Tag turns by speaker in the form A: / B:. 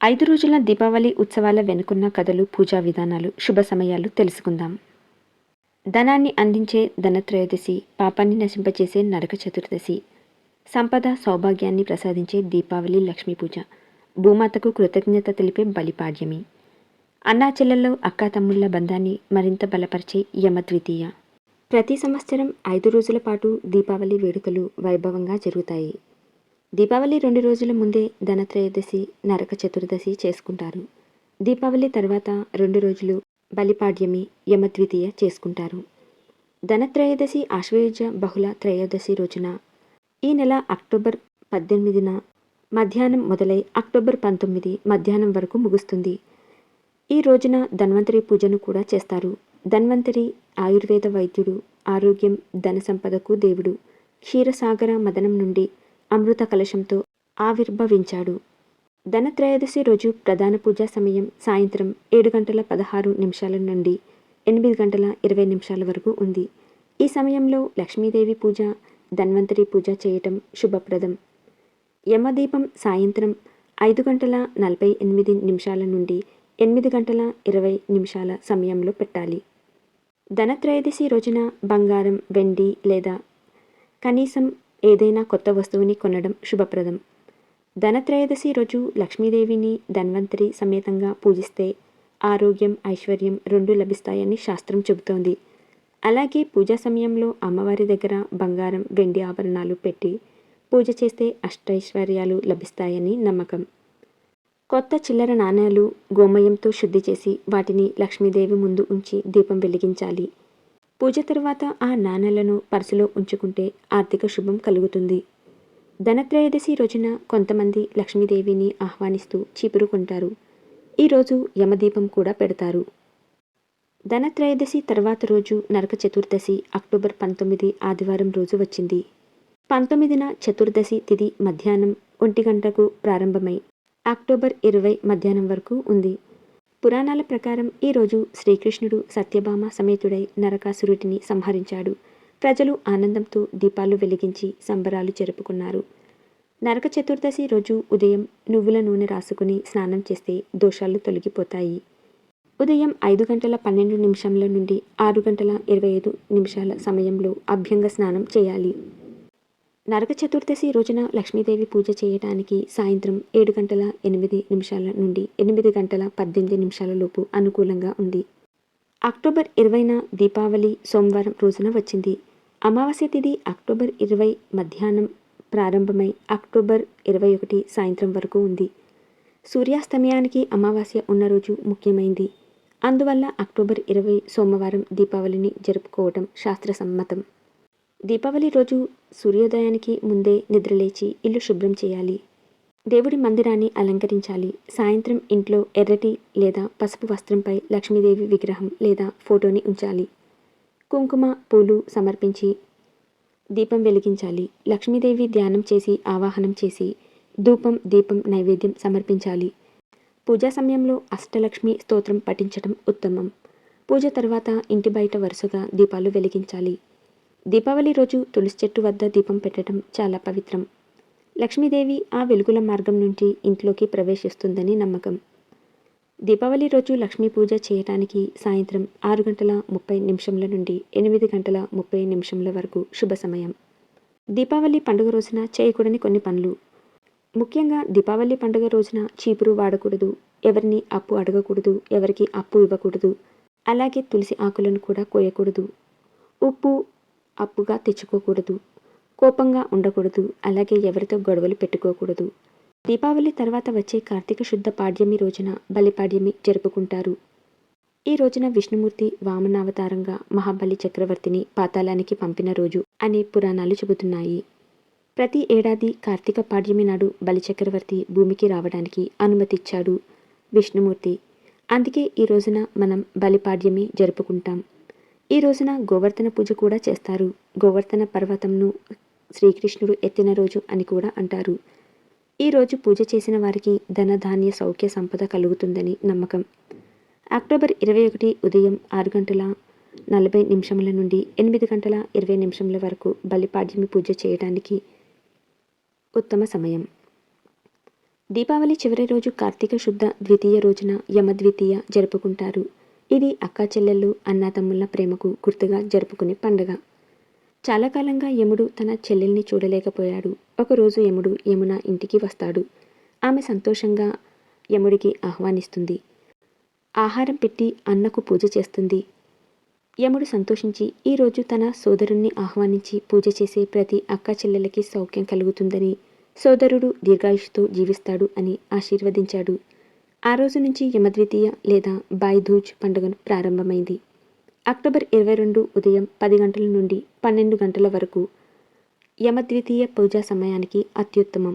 A: ఐదు రోజుల దీపావళి ఉత్సవాల వెనుకున్న కథలు పూజా విధానాలు శుభ సమయాలు తెలుసుకుందాం. ధనాన్ని అందించే ధనత్రయోదశి పాపాన్ని నశింపచేసే నరక చతుర్దశి సంపద సౌభాగ్యాన్ని ప్రసాదించే దీపావళి లక్ష్మీ పూజ భూమాతకు కృతజ్ఞత తెలిపే బలిపాడ్యమి. అన్నా చెల్లెల్లో అక్కా తమ్ముళ్ళ బంధాన్ని మరింత బలపరిచే యమద్వితీయ. ప్రతి సంవత్సరం ఐదు రోజుల పాటు దీపావళి వేడుకలు వైభవంగా జరుగుతాయి. దీపావళి రెండు రోజుల ముందే ధనత్రయోదశి నరక చతుర్దశి చేసుకుంటారు. దీపావళి తర్వాత రెండు రోజులు బలిపాడ్యమి యమద్వితీయ చేసుకుంటారు. ధనత్రయోదశి ఆశ్వయుజ బహుళ త్రయోదశి రోజున ఈ నెల అక్టోబర్ పద్దెనిమిదిన మధ్యాహ్నం మొదలై అక్టోబర్ పంతొమ్మిది మధ్యాహ్నం వరకు ముగుస్తుంది. ఈ రోజున ధన్వంతరి పూజను కూడా చేస్తారు. ధన్వంతరి ఆయుర్వేద వైద్యుడు ఆరోగ్యం ధన సంపదకు దేవుడు. క్షీరసాగర మదనం నుండి అమృత కలశంతో ఆవిర్భవించాడు. ధనత్రయోదశి రోజు ప్రధాన పూజా సమయం సాయంత్రం ఏడు గంటల పదహారు నిమిషాల నుండి ఎనిమిది గంటల ఇరవై నిమిషాల వరకు ఉంది. ఈ సమయంలో లక్ష్మీదేవి పూజ ధన్వంతరి పూజ చేయటం శుభప్రదం. యమదీపం సాయంత్రం ఐదు గంటల నలభై ఎనిమిది నిమిషాల నుండి ఎనిమిది గంటల ఇరవై నిమిషాల సమయంలో పెట్టాలి. ధనత్రయోదశి రోజున బంగారం వెండి లేదా కనీసం ఏదైనా కొత్త వస్తువుని కొనడం శుభప్రదం. ధనత్రయోదశి రోజు లక్ష్మీదేవిని ధన్వంతరి సమేతంగా పూజిస్తే ఆరోగ్యం ఐశ్వర్యం రెండు లభిస్తాయని శాస్త్రం చెబుతోంది. అలాగే పూజా సమయంలో అమ్మవారి దగ్గర బంగారం వెండి ఆభరణాలు పెట్టి పూజ చేస్తే అష్టైశ్వర్యాలు లభిస్తాయని నమ్మకం. కొత్త చిల్లర నాణేలు గోమయంతో శుద్ధి చేసి వాటిని లక్ష్మీదేవి ముందు ఉంచి దీపం వెలిగించాలి. పూజ తర్వాత ఆ నాణేలను పర్సులో ఉంచుకుంటే ఆర్థిక శుభం కలుగుతుంది. ధనత్రయోదశి రోజున కొంతమంది లక్ష్మీదేవిని ఆహ్వానిస్తూ చీపురు కొంటారు. ఈరోజు యమదీపం కూడా పెడతారు. ధనత్రయోదశి తర్వాత రోజు నరక చతుర్దశి అక్టోబర్ పంతొమ్మిది ఆదివారం రోజు వచ్చింది. పంతొమ్మిదిన చతుర్దశి తిథి మధ్యాహ్నం ఒంటి గంటకు ప్రారంభమై అక్టోబర్ ఇరవై మధ్యాహ్నం వరకు ఉంది. పురాణాల ప్రకారం ఈరోజు శ్రీకృష్ణుడు సత్యభామ సమేతుడై నరకాసురుడిని సంహరించాడు. ప్రజలు ఆనందంతో దీపాలు వెలిగించి సంబరాలు జరుపుకున్నారు. నరక చతుర్దశి రోజు ఉదయం నువ్వుల నూనె రాసుకుని స్నానం చేస్తే దోషాలు తొలగిపోతాయి. ఉదయం ఐదు గంటల పన్నెండు నిమిషంల నుండి ఆరు గంటల ఇరవై ఐదు నిమిషాల సమయంలో అభ్యంగ స్నానం చేయాలి. నరక చతుర్దశి రోజున లక్ష్మీదేవి పూజ చేయటానికి సాయంత్రం ఏడు గంటల ఎనిమిది నిమిషాల నుండి ఎనిమిది గంటల పద్దెనిమిది నిమిషాల లోపు అనుకూలంగా ఉంది. అక్టోబర్ ఇరవైన దీపావళి సోమవారం రోజున వచ్చింది. అమావాస్య తిథి అక్టోబర్ ఇరవై మధ్యాహ్నం ప్రారంభమై అక్టోబర్ ఇరవై ఒకటి సాయంత్రం వరకు ఉంది. సూర్యాస్తమయానికి అమావాస్య ఉన్న రోజు ముఖ్యమైంది. అందువల్ల అక్టోబర్ ఇరవై సోమవారం దీపావళిని జరుపుకోవటం శాస్త్రసమ్మతం. దీపావళి రోజు సూర్యోదయానికి ముందే నిద్రలేచి ఇల్లు శుభ్రం చేయాలి. దేవుడి మందిరాన్ని అలంకరించాలి. సాయంత్రం ఇంట్లో ఎర్రటి లేదా పసుపు వస్త్రంపై లక్ష్మీదేవి విగ్రహం లేదా ఫోటోని ఉంచాలి. కుంకుమ పూలు సమర్పించి దీపం వెలిగించాలి. లక్ష్మీదేవి ధ్యానం చేసి ఆవాహనం చేసి ధూపం దీపం నైవేద్యం సమర్పించాలి. పూజా సమయంలో అష్టలక్ష్మి స్తోత్రం పఠించడం ఉత్తమం. పూజ తర్వాత ఇంటి బయట వరుసగా దీపాలు వెలిగించాలి. దీపావళి రోజు తులసి చెట్టు వద్ద దీపం పెట్టడం చాలా పవిత్రం. లక్ష్మీదేవి ఆ వెలుగుల మార్గం నుండి ఇంట్లోకి ప్రవేశిస్తుందని నమ్మకం. దీపావళి రోజు లక్ష్మీ పూజ చేయడానికి సాయంత్రం ఆరు గంటల ముప్పై నిమిషంల నుండి ఎనిమిది గంటల ముప్పై నిమిషంల వరకు శుభ సమయం. దీపావళి పండుగ రోజున చేయకూడని కొన్ని పనులు. ముఖ్యంగా దీపావళి పండుగ రోజున చీపురు వాడకూడదు ఎవరిని అప్పు అడగకూడదు ఎవరికి అప్పు ఇవ్వకూడదు. అలాగే తులసి ఆకులను కూడా కోయకూడదు. ఉప్పు అప్పుగా తెచ్చుకోకూడదు. కోపంగా ఉండకూడదు. అలాగే ఎవరితో గొడవలు పెట్టుకోకూడదు. దీపావళి తర్వాత వచ్చే కార్తీక శుద్ధ పాడ్యమి రోజున బలిపాడ్యమి జరుపుకుంటారు. ఈ రోజున విష్ణుమూర్తి వామనావతారంగా మహాబలి చక్రవర్తిని పాతాళానికి పంపిన రోజు అనే పురాణాలు చెబుతున్నాయి. ప్రతి ఏడాది కార్తీక పాడ్యమి నాడు బలిచక్రవర్తి భూమికి రావడానికి అనుమతిచ్చాడు విష్ణుమూర్తి. అందుకే ఈ రోజున మనం బలిపాడ్యమి జరుపుకుంటాం. ఈ రోజున గోవర్ధన పూజ కూడా చేస్తారు. గోవర్ధన పర్వతంను శ్రీకృష్ణుడు ఎత్తిన రోజు అని కూడా అంటారు. ఈ రోజు పూజ చేసిన వారికి ధన ధాన్య సౌఖ్య సంపద కలుగుతుందని నమ్మకం. అక్టోబర్ ఇరవై ఒకటి ఉదయం ఆరు గంటల నలభై నిమిషముల నుండి ఎనిమిది గంటల ఇరవై నిమిషముల వరకు బలిపాడ్యమి పూజ చేయడానికి ఉత్తమ సమయం. దీపావళి చివరి రోజు కార్తీక శుద్ధ ద్వితీయ రోజున యమద్వితీయ జరుపుకుంటారు. ఇది అక్కా చెల్లెళ్ళు అన్నాతమ్ముళ్ళ ప్రేమకు గుర్తుగా జరుపుకునే పండుగ. చాలా కాలంగా యముడు తన చెల్లెల్ని చూడలేకపోయాడు. ఒకరోజు యముడు యమున ఇంటికి వస్తాడు. ఆమె సంతోషంగా యముడికి ఆహ్వానిస్తుంది. ఆహారం పెట్టి అన్నకు పూజ చేస్తుంది. యముడు సంతోషించి ఈరోజు తన సోదరుణ్ణి ఆహ్వానించి పూజ చేసే ప్రతి అక్క చెల్లెలకి సౌఖ్యం కలుగుతుందని సోదరుడు దీర్ఘాయుషుతో జీవిస్తాడు అని ఆశీర్వదించాడు. ఆ రోజు నుంచి యమద్వితీయ లేదా బాయిధూజ్ పండుగను ప్రారంభమైంది. అక్టోబర్ ఇరవై రెండు ఉదయం పది గంటల నుండి పన్నెండు గంటల వరకు యమద్వితీయ పూజా సమయానికి అత్యుత్తమం.